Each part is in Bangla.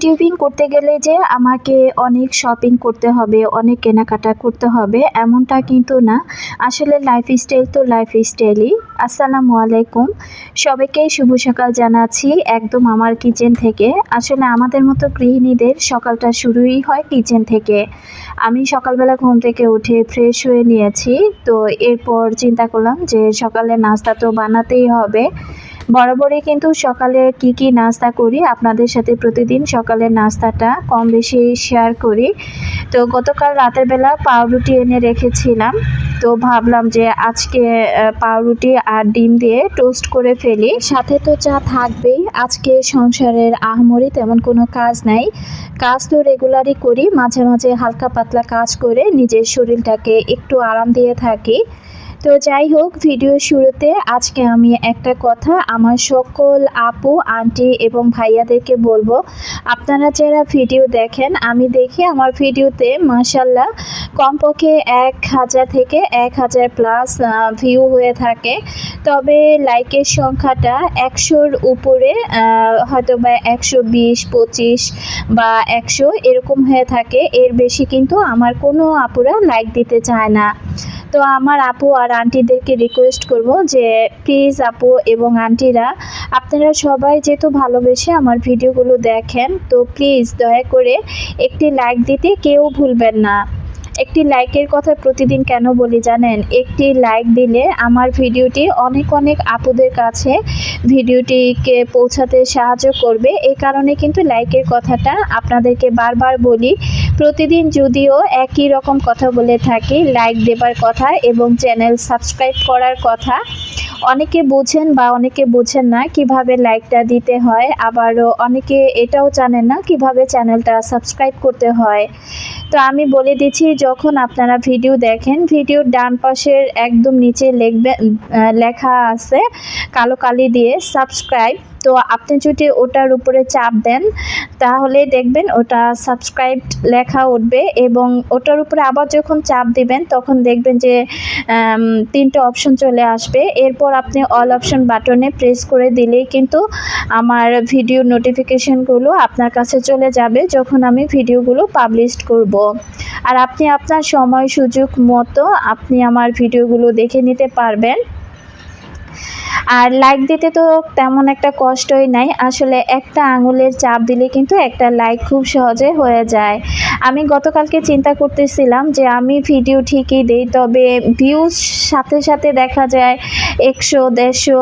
ইউটিউবিং করতে গেলে যে আমাকে অনেক শপিং করতে হবে, অনেক কেনাকাটা করতে হবে, এমনটা কিন্তু না। আসলে লাইফস্টাইল তো লাইফস্টাইলই আসসালামু আলাইকুম। সবাইকে শুভ সকাল জানাচ্ছি একদম আমার কিচেন থেকে। আসলে আমাদের মতো গৃহিণীদের সকালটা শুরুই হয় কিচেন থেকে। আমি সকালবেলা ঘুম থেকে উঠে ফ্রেশ হয়ে নিয়েছি। তো এরপর চিন্তা করলাম যে সকালে নাস্তা তো বানাতেই হবে। বরাবরই কিন্তু সকালে কি কি নাস্তা করি, আপনাদের সাথে প্রতিদিন সকালের নাস্তাটা কম বেশি শেয়ার করি। তো গতকাল রাতের বেলা পাউরুটি এনে রেখেছিলাম। তো ভাবলাম যে আজকে পাউরুটি আর ডিম দিয়ে টোস্ট করে ফেলি। সাথে তো চা থাকবেই, আজকে সংসারের আহমরি তেমন কোনো কাজ নাই। কাজ তো রেগুলারই করি, মাঝে মাঝে হালকা পাতলা কাজ করে নিজের শরীরটাকে একটু আরাম দিয়ে থাকি। তো যাই হোক ভিডিও শুরুতে আজকে আমি একটা কথা আমার সকল আপু, আন্টি এবং ভাইয়াদেরকে বলব। আপনারা যারা ভিডিও দেখেন, আমি দেখি আমার ভিডিওতে মাসাল্লাহ কমপক্ষে এক হাজার থেকে এক হাজার প্লাস ভিউ হয়ে থাকে। তবে লাইকের সংখ্যাটা একশোর উপরে হয়তো বা একশো বিশ, পঁচিশ বা একশো এরকম হয়ে থাকে। এর বেশি কিন্তু আমার কোনো আপুরা লাইক দিতে চায় না। তো আমার আপু আর আন্টিদেরকে রিকোয়েস্ট করব যে প্লিজ আপু এবং আন্টিরা আপনারা সবাই যেহেতু ভালোবেসে আমার ভিডিওগুলো দেখেন, তো প্লিজ দয়া করে একটি লাইক দিতে কেউ ভুলবেন না। একটি লাইকের কথা প্রতিদিন কেন বলি জানেন? একটি লাইক দিলে আমার ভিডিওটি অনেক অনেক আপুদের কাছে ভিডিওটিকে পৌঁছাতে সাহায্য করবে। এই কারণে কিন্তু লাইকের কথাটা আপনাদেরকে বারবার বলি প্রতিদিন যদিও একই রকম কথা বলে থাকি লাইক দেবার কথা এবং চ্যানেল সাবস্ক্রাইব করার কথা। অনেকে বোঝেন বা অনেকে বোঝেন না কীভাবে লাইকটা দিতে হয়, আবারও অনেকে এটাও জানেন না কীভাবে চ্যানেলটা সাবস্ক্রাইব করতে হয়। তো আমি বলে দিচ্ছি, যখন আপনারা ভিডিও দেখেন ভিডিওর ডান পাশের একদম নিচে লিখবে লেখা আছে, কালো কালি দিয়ে সাবস্ক্রাইব তো আপনি যদি ওটার উপরে চাপ দেন, তাহলে দেখবেন ওটা সাবস্ক্রাইব লেখা উঠবে এবং ওটার উপরে আবার যখন চাপ দিবেন, তখন দেখবেন যে তিনটে অপশন চলে আসবে এরপর আপনি অল অপশন বাটনে প্রেস করে দিলেই কিন্তু আমার ভিডিও নোটিফিকেশনগুলো আপনার কাছে চলে যাবে যখন আমি ভিডিওগুলো পাবলিশ করব। আর আপনি আপনার সময় সুযোগ মতো আপনি আমার ভিডিওগুলো দেখে নিতে পারবেন। আর লাইক দিতে তো তেমন একটা কষ্টই নাই। আসলে একটা আঙুলের চাপ দিলে কিন্তু একটা লাইক খুব সহজে হয়ে যায়। আমি গতকালকে চিন্তা করতেছিলাম যে আমি ভিডিও ঠিকই দিই, তবে ভিউজ সাথে সাথে দেখা যায় একশো, দেড়শো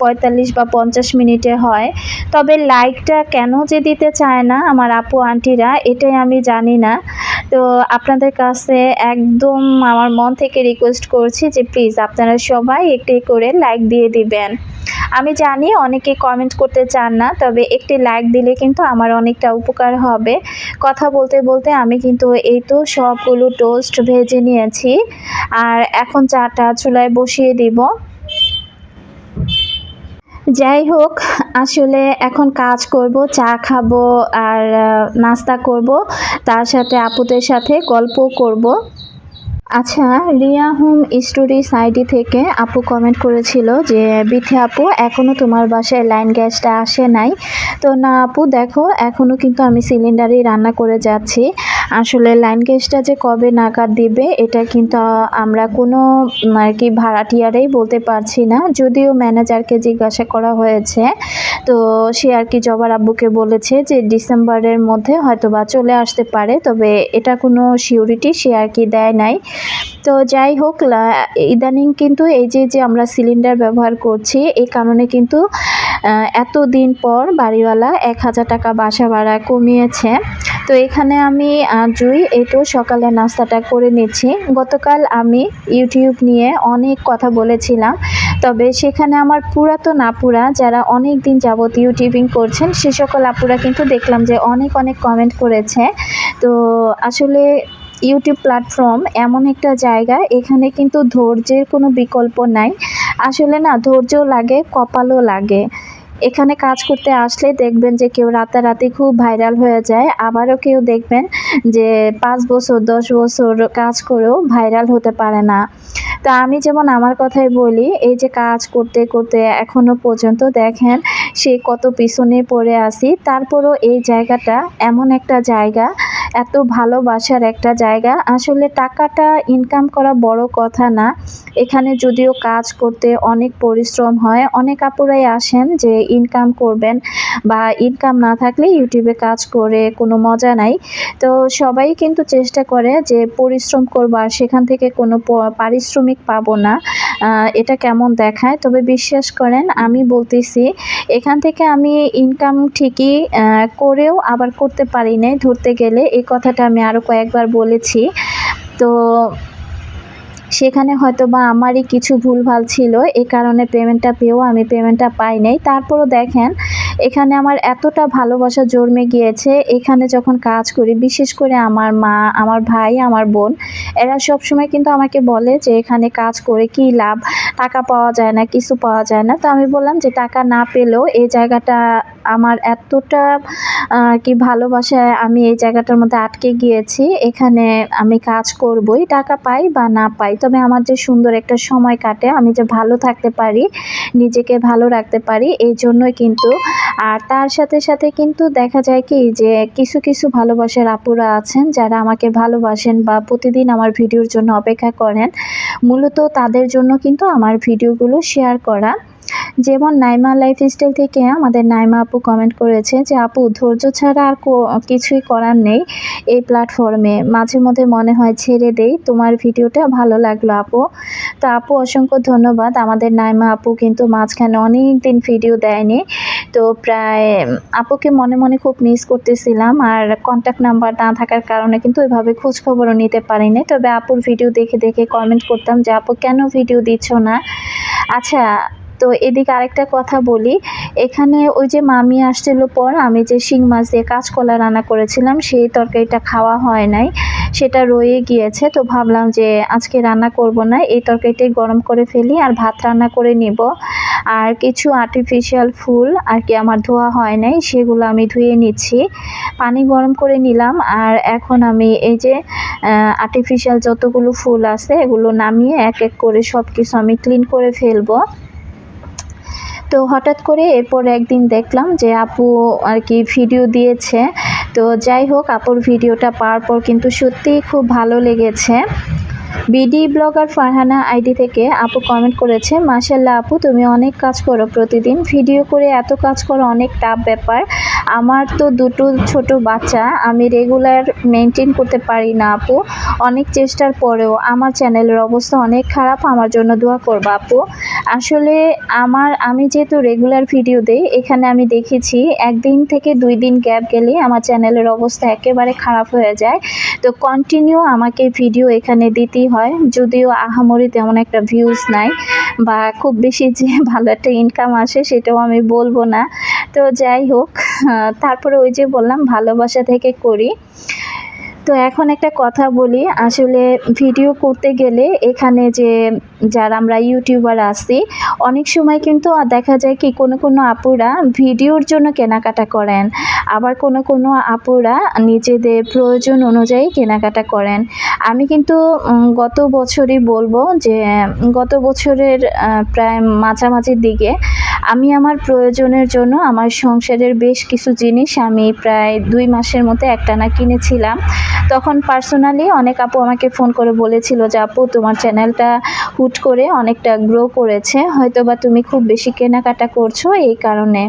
পঁয়তাল্লিশ বা পঞ্চাশ মিনিটে হয়। তবে লাইকটা কেন যে দিতে চায় না আমার আপু, আন্টিরা, এটাই আমি জানি না। তো আপনাদের কাছে একদম আমার মন থেকে রিকোয়েস্ট করছি যে প্লিজ আপনারা সবাই একটি করে লাইক দিয়ে দিবেন। আমি জানি অনেকে কমেন্ট করতে চান না, তবে একটি লাইক দিলে কিন্তু আমার অনেকটা উপকার হবে। কথা বলতে বলতে আমি কিন্তু এই তো সবগুলো টোস্ট ভেজে নিয়েছি, আর এখন চাটা চুলায় বসিয়ে দিব। যাই হোক, আসলে এখন কাজ করব, চা খাব আর নাস্তা করব। তার সাথে আপুদের সাথে গল্প করব। আচ্ছা রিয়া হোম স্টোরি সাইডি থেকে আপু কমেন্ট করেছিল যে, বিথে আপু এখনও তোমার বাসায় লাইন গ্যাসটা আসে নাই। তো না আপু, দেখো এখনও কিন্তু আমি সিলিন্ডারেই রান্না করে যাচ্ছি। আসলে লাইন গ্যাসটা যে কবে নাগাদ দিবে, এটা কিন্তু আমরা কোনো আর কি ভাড়াটিয়ারেই বলতে পারছি না। যদিও ম্যানেজারকে জিজ্ঞাসা করা হয়েছে তো সে আর কি জবার আব্বুকে বলেছে যে ডিসেম্বরের মধ্যে হয়তো বা চলে আসতে পারে, তবে এটা কোনো সিউরিটি সে আর কি দেয় নাই। তো যাই হোক ইদানিং কিন্তু এই যে যে আমরা সিলিন্ডার ব্যবহার করছি এই কারণে কিন্তু এত দিন পর বাড়িওয়ালা এক হাজার টাকা বাসা ভাড়া কমিয়েছে। তো এখানে আমি জুই এই তো সকালে নাস্তাটা করে নিচ্ছি। গতকাল আমি ইউটিউব নিয়ে অনেক কথা বলেছিলাম। তবে সেখানে আমার পুরাতন আপুরা যারা অনেক দিন যাবত ইউটিউবিং করছেন, সে সকল আপুরা কিন্তু দেখলাম যে অনেক অনেক কমেন্ট করেছে। তো আসলে ইউটিউব প্ল্যাটফর্ম এমন একটা জায়গা, এখানে কিন্তু ধৈর্যের কোনো বিকল্প নাই। আসলে না ধৈর্য লাগে, কপালও লাগে। এখানে কাজ করতে আসলে দেখবেন যে কেউ রাতারাতি খুব ভাইরাল হয়ে যায়। আবারও কেউ দেখবেন যে পাঁচ বছর, দশ বছর কাজ করেও ভাইরাল হতে পারে না। তা আমি যেমন আমার কথাই বলি, এই যে কাজ করতে করতে এখনও পর্যন্ত দেখেন সে কত পিছনে পড়ে আসি তারপরও এই জায়গাটা এমন একটা জায়গা এত ভালোবাসার একটা জায়গা। আসলে টাকাটা ইনকাম করা বড় কথা না। এখানে যদিও কাজ করতে অনেক পরিশ্রম হয়। অনেক আপুরাই আসেন যে ইনকাম করবেন বা ইনকাম না থাকলে ইউটিউবে কাজ করে কোনো মজা নাই। তো সবাই কিন্তু চেষ্টা করে যে পরিশ্রম করব আর সেখান থেকে কোনো পারিশ্রমিক পাবো না। এটা কেমন দেখায়? তবে বিশ্বাস করেন, আমি বলতেছি, এখান থেকে আমি ইনকাম ঠিকই করেও আবার করতে পারি নাই। ধরতে গেলে এই কথাটা আমি আরও কয়েকবার বলেছি। তো সেখানে হয়তো বা আমারই কিছু ভুলভাল ছিল, এ কারণে পেমেন্টটা পেয়েও আমি পেমেন্টটা পাই নাই। তারপরও দেখেন এখানে আমার এতটা ভালোবাসা জন্মে গিয়েছে, এখানে যখন কাজ করি, বিশেষ করে আমার মা, আমার ভাই, আমার বোন, এরা সব সময় কিন্তু আমাকে বলে যে এখানে কাজ করে কি লাভ, টাকা পাওয়া যায় না, কিছু পাওয়া যায় না। তো আমি বললাম যে টাকা না পেলেও এই জায়গাটা আমার এতটা কি ভালোবাসায় আমি এই জায়গাটার মধ্যে আটকে গিয়েছি, এখানে আমি কাজ করবই, টাকা পাই বা না পাই। তবে আমার যে সুন্দর একটা সময় কাটে, আমি যে ভালো থাকতে পারি, নিজেকে ভালো রাখতে পারি, এই জন্যই কিন্তু আর তার সাথে সাথে কিন্তু দেখা যায় কি যে কিছু কিছু ভালোবাসার আপুরা আছেন যারা আমাকে ভালোবাসেন বা প্রতিদিন আমার ভিডিওর জন্য অপেক্ষা করেন। মূলত তাদের জন্য কিন্তু আমার ভিডিওগুলো শেয়ার করা। যেমন নাইমা লাইফস্টাইল থেকে আমাদের নাইমা আপু কমেন্ট করেছে যে, আপু, ধৈর্য ছাড়া আর কিছুই করার নেই এই প্ল্যাটফর্মে মাঝে মধ্যে মনে হয় ছেড়ে দেই। তোমার ভিডিওটা ভালো লাগল আপু। তো আপু, অসংখ্য ধন্যবাদ। আমাদের নাইমা আপু কিন্তু মাঝখানে অনেক দিন ভিডিও দেয়নি। তো প্রায় আপুকে মনে মনে খুব মিস করতেছিলাম। আর কন্ট্যাক্ট নাম্বার না থাকার কারণে কিন্তু ওইভাবে খোঁজখবরও নিতে পারিনি। তবে আপুর ভিডিও দেখে দেখে কমেন্ট করতাম যে, আপু, কেন ভিডিও দিচ্ছ না? আচ্ছা তো এদিকে আরেকটা কথা বলি, এখানে ওই যে মামি আসছিল পর আমি যে শিং মাছ দিয়ে কাঁচকলা রান্না করেছিলাম, সেই তরকারিটা খাওয়া হয় নাই, সেটা রয়ে গিয়েছে, তো ভাবলাম যে আজকে রান্না করব না, এই তরকারিটাই গরম করে ফেলি আর ভাত রান্না করে নিব। আর কিছু আর্টিফিশিয়াল ফুল আর কি আমার ধোয়া হয় নাই, সেগুলো আমি ধুয়ে নিচ্ছি, পানি গরম করে নিলাম, আর এখন আমি এই যে আর্টিফিশিয়াল যতগুলো ফুল আছে, এগুলো নামিয়ে এক এক করে সব কিছু আমি ক্লিন করে ফেলব। তো হঠাৎ করে এরপর একদিন দেখলাম যে আপু আর কি ভিডিও দিয়েছে। তো যাই হোক, আপুর ভিডিওটা পাওয়ার পর কিন্তু সত্যিই খুব ভালো লেগেছে। বিডি ব্লগার ফারহানা আইডি থেকে আপু কমেন্ট করেছে মাসাল্লাহ আপু, তুমি অনেক কাজ করো প্রতিদিন। ভিডিও করে এত কাজ করো, অনেক টাফ ব্যাপার। আমার তো দুটো ছোট বাচ্চা, আমি রেগুলার মেনটেন করতে পারি না আপু। অনেক চেষ্টার পরেও আমার চ্যানেলের অবস্থা অনেক খারাপ, আমার জন্য দোয়া করবা আপু। আসলে আমার, আমি যেহেতু রেগুলার ভিডিও দেই, এখানে আমি দেখেছি একদিন থেকে দুই দিন গ্যাপ গেলে আমার চ্যানেলের অবস্থা একেবারে খারাপ হয়ে যায়। তো কন্টিনিউ আমাকে ভিডিও এখানে দিতেই হয়। যদিও আহামরি তেমন একটা ভিউজ নাই বা খুব বেশি যে ভালো একটা ইনকাম আসে সেটাও আমি বলব না। তো যাই হোক তারপরে ওই যে বললাম ভালোবাসা থেকে করি। তো এখন একটা কথা বলি, আসলে ভিডিও করতে গেলে এখানে যে যারা আমরা ইউটিউবার আছি, অনেক সময় কিন্তু দেখা যায় কি কোনো কোনো আপুরা ভিডিওর জন্য কেনাকাটা করেন, আবার কোনো কোনো আপুরা নিজেদের প্রয়োজন অনুযায়ী কেনাকাটা করেন। আমি কিন্তু গত বছরই বলব যে, গত বছরের প্রায় মাঝামাঝির দিকে আমি আমার প্রয়োজনের জন্য আমার সংসারের বেশ কিছু জিনিস আমি প্রায় দুই মাসের মধ্যে একটানা কিনেছিলাম। তখন পার্সোনালি অনেক আপু আমাকে ফোন করে বলেছিল যে, আপু, তোমার চ্যানেলটা হুট করে অনেকটা গ্রো করেছে। হয়তো বা তুমি খুব বেশি কেনাকাটা করছ এই কারণে।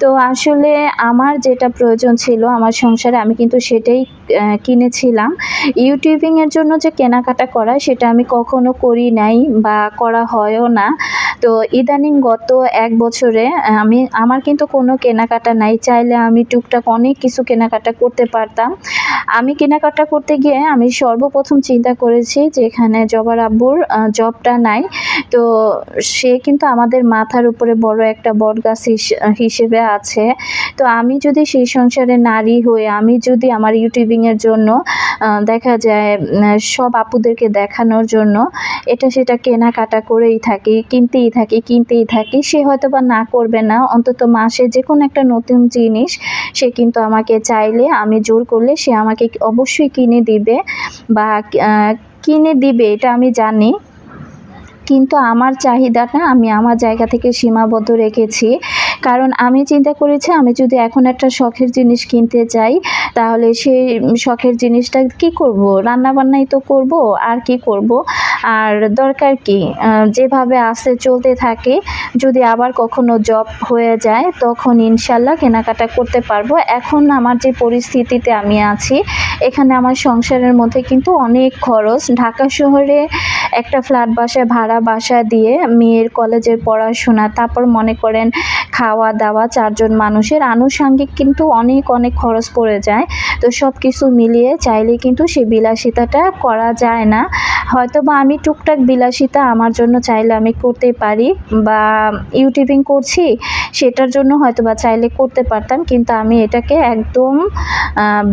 তো আসলে আমার যেটা প্রয়োজন ছিল আমার সংসারে, আমি কিন্তু সেটাই কিনেছিলাম। ইউটিউবিংয়ের জন্য যে কেনাকাটা করা, সেটা আমি কখনো করি নাই বা করা হয়ও না। তো ইদানিং গত এক বছরে আমি, আমার কিন্তু কোনো কেনাকাটা নাই। চাইলে আমি টুকটাক অনেক কিছু কেনাকাটা করতে পারতাম। আমি কেনাকাটা করতে গিয়ে আমি সর্বপ্রথম চিন্তা করেছি যে এখানে জবার আব্বুর জবটা নাই। তো সে কিন্তু আমাদের মাথার উপরে বড় একটা বটগাছ হিসেবে আছে। তো আমি যদি সেই সংসারে নারী হয়ে, আমি যদি আমার ইউটিউবিংয়ের জন্য দেখা যায় সব আপুদেরকে দেখানোর জন্য এটা সেটা কেনাকাটা করেই থাকি, কিনতেই থাকি কিনতেই থাকি। সে হয়তো বা না করবে না, অন্তত মাসে যে কোনো একটা নতুন জিনিস সে কিন্তু আমাকে চাইলে, আমি জোর করলে সে আমাকে অবশ্যই কিনে দিবে বা কিনে দিবে, এটা আমি জানি। কিন্তু আমার চাহিদাটা আমি আমার জায়গা থেকে সীমাবদ্ধ রেখেছি। কারণ আমি চিন্তা করেছি, আমি যদি এখন একটা শখের জিনিস কিনতে যাই, তাহলে সেই শখের জিনিসটা কি করব? রান্না বান্নাই তো করব, আর কি করব? আর দরকার কি? যেভাবে আসে চলতে থাকে, যদি আবার কখনো জব হয়ে যায়, তখন ইনশাল্লাহ কেনাকাটা করতে পারব। এখন আমার যে পরিস্থিতিতে আমি আছি, এখানে আমার সংসারের মধ্যে কিন্তু অনেক খরচ। ঢাকা শহরে একটা ফ্ল্যাট বাসায় ভাড়া বাসা দিয়ে মেয়ের কলেজের পড়াশোনা, তারপর মনে করেন খাওয়া দাওয়া চারজন মানুষের আনুষঙ্গিক কিন্তু অনেক অনেক খরচ পড়ে যায়। তো সব কিছু মিলিয়ে চাইলে কিন্তু সে বিলাসিতাটা করা যায় না। হয়তো বা আমি টুকটাক বিলাসিতা আমার জন্য চাইলে আমি করতে পারি বা ইউটিউবিং করছি, সেটার জন্য হয়তো বা চাইলে করতে পারতাম। কিন্তু আমি এটাকে একদম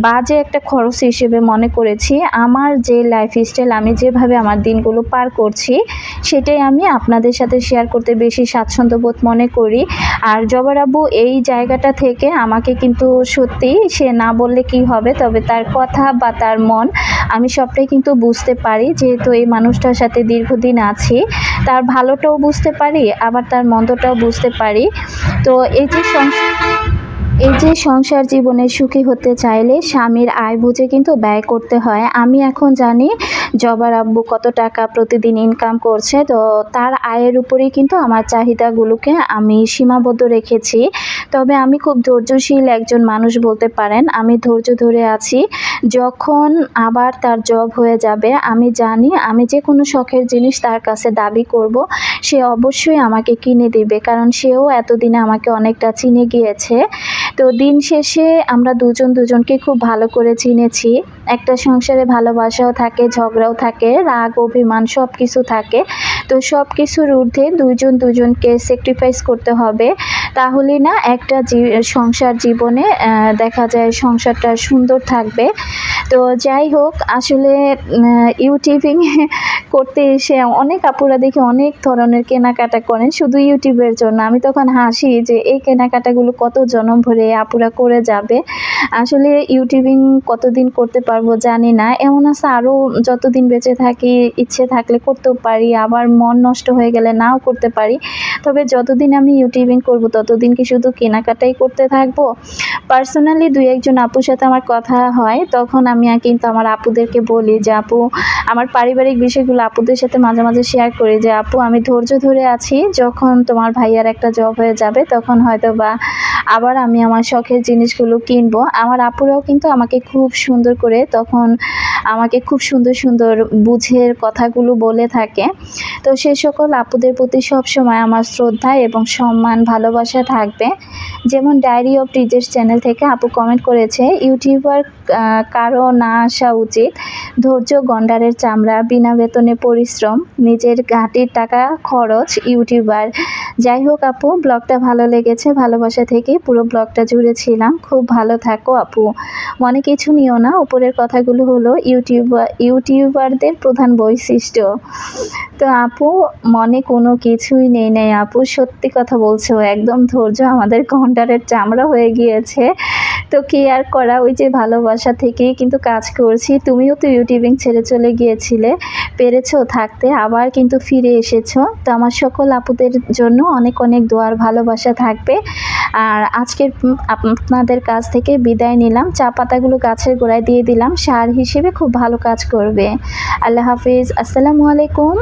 বাজে একটা খরচ হিসেবে মনে করেছি। আমার যে লাইফ স্টাইল আমি যেভাবে আমার দিনগুলো পার করছি, সেটাই আমি আপনাদের সাথে শেয়ার করতে বেশি স্বাচ্ছন্দ্য বোধ মনে করি। আর জবার আব্বু এই জায়গাটা থেকে আমাকে কিন্তু সত্যি সে না বললে কি হবে, তবে তার কথা বা তার মন আমি সবটাই কিন্তু বুঝতে পারি, যেহেতু এই মানুষটার সাথে দীর্ঘদিন আছি। তার ভালোটাও বুঝতে পারি, আবার তার মন্দটাও বুঝতে পারি। তো এই যে এই যে সংসার জীবনে সুখী হতে চাইলে স্বামীর আয় বুঝে কিন্তু ব্যয় করতে হয়। আমি এখন জানি জবার আব্বু কত টাকা প্রতিদিন ইনকাম করছে, তো তার আয়ের উপরেই কিন্তু আমার চাহিদাগুলোকে আমি সীমাবদ্ধ রেখেছি। তবে আমি খুব ধৈর্যশীল একজন মানুষ বলতে পারেন, আমি ধৈর্য ধরে আছি। যখন আবার তার জব হয়ে যাবে, আমি জানি আমি যে কোনো শখের জিনিস তার কাছে দাবি করব, সে অবশ্যই আমাকে কিনে দিবে, কারণ সেও এতদিনে আমাকে অনেকটা চিনে গিয়েছে। তো দিন শেষে আমরা দুজন দুজনকে খুব ভালো করে চিনেছি। একটা সংসারে ভালোবাসাও থাকে, ঝগড়াও থাকে, রাগ, অভিমান সব কিছু থাকে। তো সব কিছুর ঊর্ধ্বে দুইজন দুজনকে স্যাক্রিফাইস করতে হবে। তাহলে না একটা সংসার জীবনে দেখা যায় সংসারটা সুন্দর থাকবে। তো যাই হোক, আসলে ইউটিউবিং করতে এসে অনেক আপুরা দেখি অনেক ধরনের কেনাকাটা করেন, শুধু ইউটিউবের জন্য। আমি তখন হাসি যে, এই কেনাকাটাগুলো কত জনম ভরে আপুরা করে যাবে? আসলে ইউটিউবিং কতদিন করতে পারব জানি না। এমন আছে আরও যতদিন বেঁচে থাকি, ইচ্ছে থাকলে করতেও পারি, আবার মন নষ্ট হয়ে গেলে নাও করতে পারি। তবে যতদিন আমি ইউটিউবিং করব, ততদিন কি শুধু কেনাকাটাই করতে থাকব? পার্সোনালি দুই একজন আপুর সাথে আমার কথা হয়, তখন আমি কিন্তু আমার আপুদেরকে বলি যে, আপু, আমার পারিবারিক বিষয়গুলো আপুদের সাথে মাঝে মাঝে শেয়ার করি যে, আপু, আমি ধৈর্য ধরে আছি, যখন তোমার ভাইয়ার একটা জব হয়ে যাবে, তখন হয়তো বা আবার আমি আমার শখের জিনিসগুলো কিনবো। আমার আপুরাও কিন্তু আমাকে খুব সুন্দর করে তখন আমাকে খুব সুন্দর সুন্দর বুঝের কথাগুলো বলে থাকে। তো সেই সকল আপুদের প্রতি সবসময় আমার শ্রদ্ধা এবং সম্মান, ভালোবাসা থাকবে। যেমন ডায়েরি অফ টিজেস চ্যানেল থেকে আপু কমেন্ট করেছে, ইউটিউবার কারও না আসা উচিত। ধৈর্য গন্ডারের চামড়া, বিনা বেতনে পরিশ্রম, নিজের ঘাটির টাকা খরচ, ইউটিউবার। যাই হোক আপু, ব্লগটা ভালো লেগেছে, ভালোবাসা থেকে পুরো ব্লগটা জুড়ে ছিলাম। খুব ভালো থাকো আপু। মনে কিছু নিও না, উপরের কথাগুলো হলো ইউটিউবার, ইউটিউবারদের প্রধান বৈশিষ্ট্য। তো আপু, মনে কোনো কিছুই নেই নেই আপু, সত্যি কথা বলছো, একদম ধৈর্য আমাদের ঘন্টারের চামড়া হয়ে গিয়েছে। তো কি আর করা, ওই যে ভালোবাসা থেকেই কিন্তু কাজ করছি। তুমিও তো ইউটিউবিং ছেড়ে চলে গিয়েছিলে। পেরেছ থাকতে, আবার কিন্তু ফিরে এসেছ। তো আমার সকল আপুদের জন্য অনেক অনেক দোয়ার ভালোবাসা থাকবে। আর আজকের আপনাদের কাছ থেকে বিদায় নিলাম। চা পাতাগুলো গাছের গোড়ায় দিয়ে দিলাম। সার হিসেবে খুব ভালো কাজ করবে। আল্লাহ হাফিজ। আসসালামু আলাইকুম।